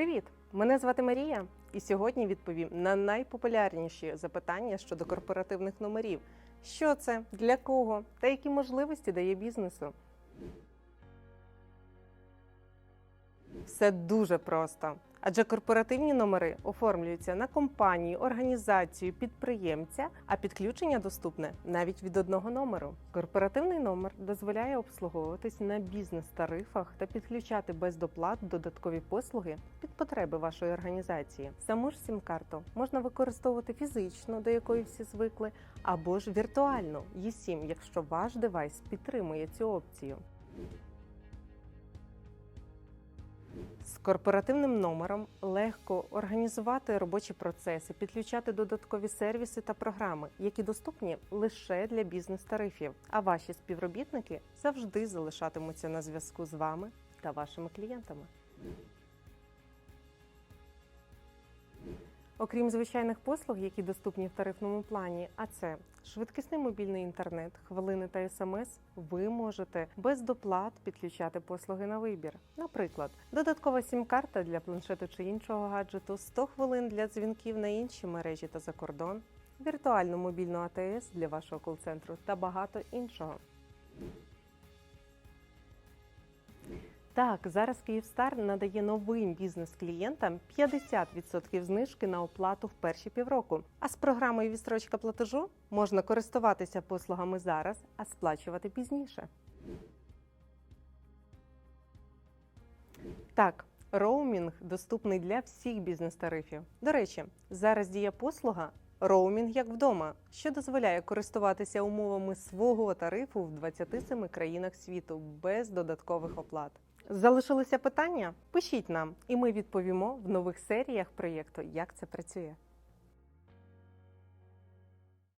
Привіт! Мене звати Марія, і сьогодні відповім на найпопулярніші запитання щодо корпоративних номерів. Що це, для кого та які можливості дає бізнесу? Все дуже просто. Адже корпоративні номери оформлюються на компанію, організацію, підприємця, а підключення доступне навіть від одного номеру. Корпоративний номер дозволяє обслуговуватись на бізнес-тарифах та підключати без доплат додаткові послуги під потреби вашої організації. Саму ж сім-карту можна використовувати фізично, до якої всі звикли, або ж віртуально eSIM, якщо ваш девайс підтримує цю опцію. З корпоративним номером легко організувати робочі процеси, підключати додаткові сервіси та програми, які доступні лише для бізнес-тарифів. А ваші співробітники завжди залишатимуться на зв'язку з вами та вашими клієнтами. Окрім звичайних послуг, які доступні в тарифному плані, а це швидкісний мобільний інтернет, хвилини та смс, ви можете без доплат підключати послуги на вибір. Наприклад, додаткова сім-карта для планшету чи іншого гаджету, 100 хвилин для дзвінків на інші мережі та за кордон, віртуальну мобільну АТС для вашого кол-центру та багато іншого. Так, зараз Київстар надає новим бізнес-клієнтам 50% знижки на оплату в перші півроку. А з програмою відстрочка платежу можна користуватися послугами зараз, а сплачувати пізніше. Так, роумінг доступний для всіх бізнес-тарифів. До речі, зараз діє послуга роумінг як вдома, що дозволяє користуватися умовами свого тарифу в 27 країнах світу без додаткових оплат. Залишилися питання? Пишіть нам, і ми відповімо в нових серіях проєкту, як це працює.